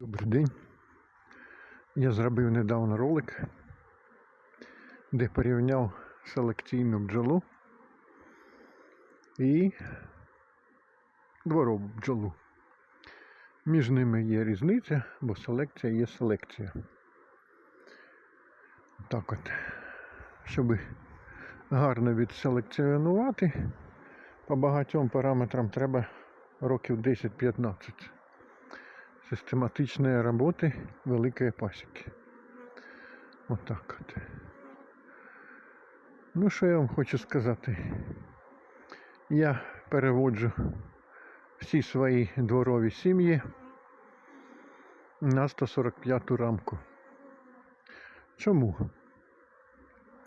Добрий день. Я зробив недавно ролик, де порівняв селекційну бджолу і дворову бджолу. Між ними є різниця, бо селекція є селекція. Так от, щоб гарно відселекціонувати, по багатьом параметрам треба років 10-15 систематичної роботи великої пасіки. Отак от. Ну, що я вам хочу сказати? Я переводжу всі свої дворові сім'ї на 145 рамку. Чому?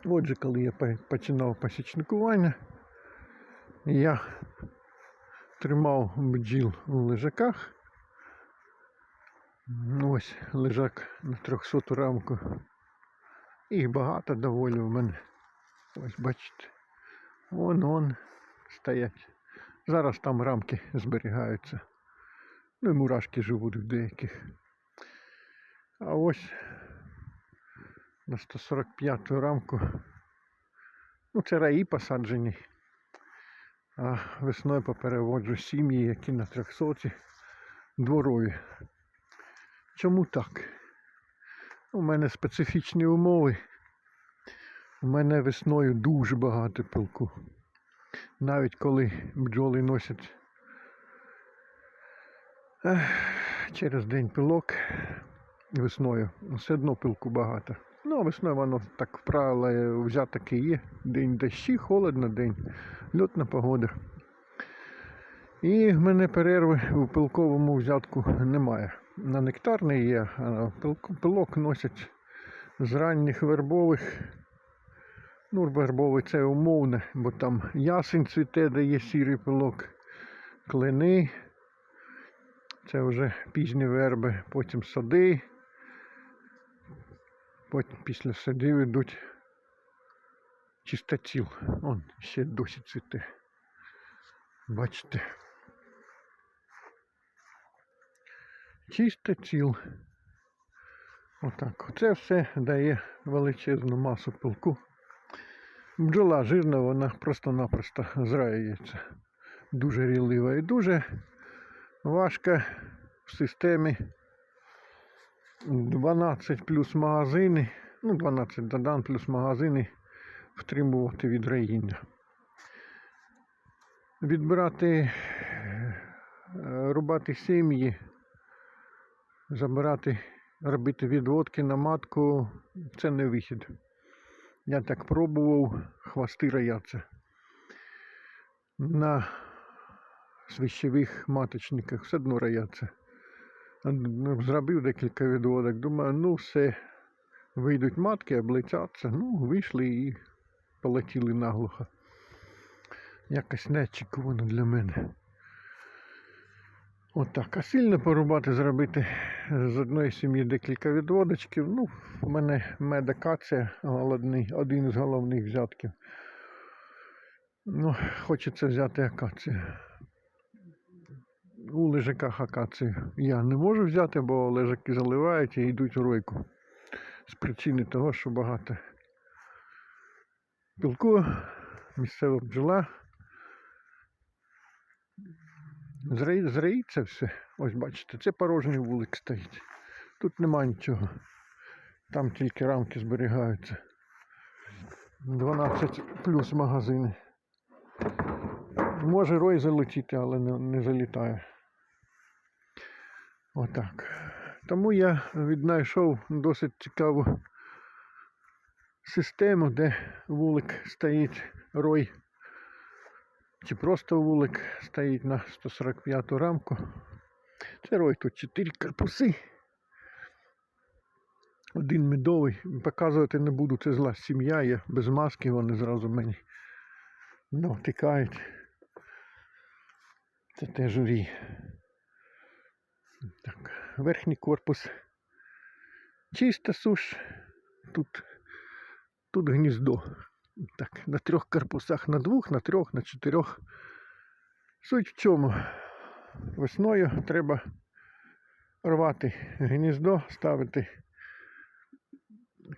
Отже, коли я починав пасічникування, я тримав бджіл у лежаках. Ну, Ось лежак на 300 рамку. Їх багато доволі в мене. Ось бачите. Вон он стоять. Зараз там рамки зберігаються. Ну і мурашки живуть в деяких. А ось на 145 рамку. Ну, це раї посаджені. А весною попереводжу сім'ї, які на 300 дворові. Чому так? У мене специфічні умови. У мене весною дуже багато пилку. Навіть коли бджоли носять через день пилок весною, все одно пилку багато. Ну, а весною воно так вправило взяток і є. День дощі, холодно, день, льотна погода. І в мене перерви у пилковому взятку немає. На нектарний є, а пилок носять з ранніх вербових. Ну, вербовий це умовне, бо там ясень цвіте, де є сірий пилок, клини. Це вже пізні верби, потім сади. Потім після садів йдуть чистоціл. Он ще досі цвіте. Бачите. Чистоціл. Отак. Це все дає величезну масу пилку. Бджола жирна, вона просто-напросто зраюється. Дуже рілива і дуже важка в системі 12 плюс магазини, ну 12 додан плюс магазини втримувати від раїння. Відбирати, е, рубати сім'ї, забирати, робити відводки на матку це не вихід. Я так пробував, хвости рояться. На свищевих маточниках все одно рояться. Зробив декілька відводок. Думаю, ну все, вийдуть матки, облетяться. Ну, вийшли і полетіли наглухо. Якось неочікувано для мене. Отак. А сильно порубати, зробити з одної сім'ї декілька відводочків. Ну, в мене медакація голодний, один із головних взятків. Ну, хочеться взяти акацію. У лежаках акацію я не можу взяти, бо лежаки заливають і йдуть у ройку. З причини того, що багато пілку, місцева бджола. Зраїться все. Ось бачите, це порожній вулик стоїть. Тут нема нічого. Там тільки рамки зберігаються. 12 плюс магазини. Може рой залетіти, але не, не залітає. Отак. Тому я віднайшов досить цікаву систему, де вулик стоїть рой. Чи просто вулик стоїть на 145 рамку. Це рой тут 4 корпуси. Один медовий. Показувати не буду, це зла сім'я, я без маски, вони зразу мені навтикають. Це теж журі. Так, верхній корпус. Чиста суш. Тут, тут гніздо. Так, на трьох корпусах, на двох, на трьох, на чотирьох. Суть в чому? Весною треба рвати гніздо, ставити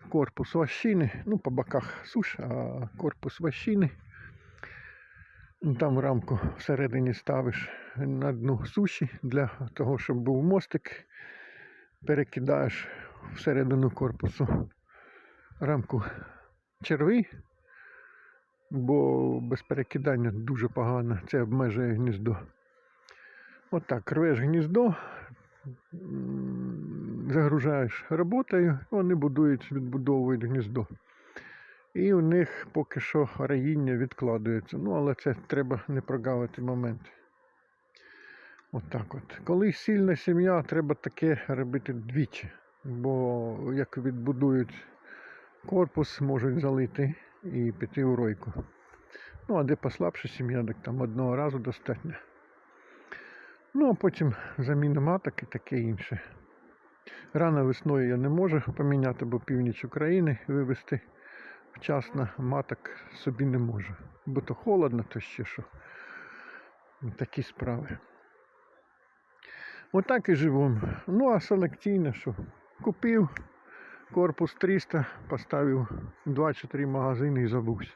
корпус ващини, ну, по боках суш, а корпус ващини. Ну, Там рамку всередині ставиш на дну суші для того, щоб був мостик. Перекидаєш всередину корпусу рамку черви, бо без перекидання дуже погано, це обмежує гніздо. Отак, рвеш гніздо, загружаєш роботою, вони будують, відбудовують гніздо. І у них поки що раїння відкладується. Ну, але це треба не прогавити момент. Отак от. Коли сильна сім'я, треба таке робити двічі. Бо як відбудують корпус, можуть залити і піти у ройку. Ну, а де послабша сім'я, так там одного разу достатньо. Ну, а потім заміна маток і таке інше. Рано весною я не можу поміняти, бо північ України вивезти вчасно маток собі не можу. Бо то холодно, то ще що. Такі справи. Отак і живемо. Ну, а селекційно що? Купив корпус 300, поставив 2 чи 3 магазини і забувся.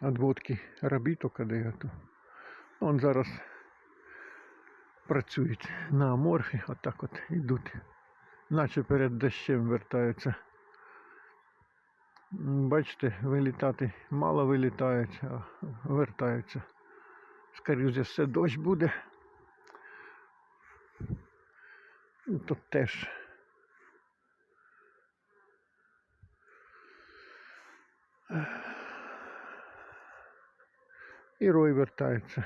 Отводки робіток, де я то. Он зараз працюють на аморфі, отак от йдуть. Наче перед дощем вертаються. Бачите, вилітати мало вилітають, а вертаються. Скоріше все, дощ буде. Тут теж. І рой вертається.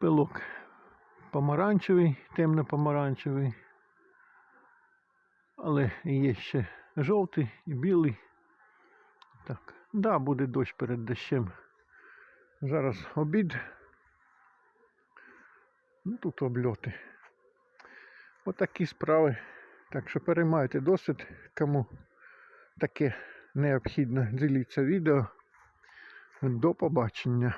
Пилок помаранчевий, темно-помаранчевий. Але є ще жовтий і білий. Так, да, буде дощ перед дощем. Зараз обід. Ну, тут обльоти. Отакі справи. Так що переймайте досвід, кому таке необхідно, діліться відео. До побачення.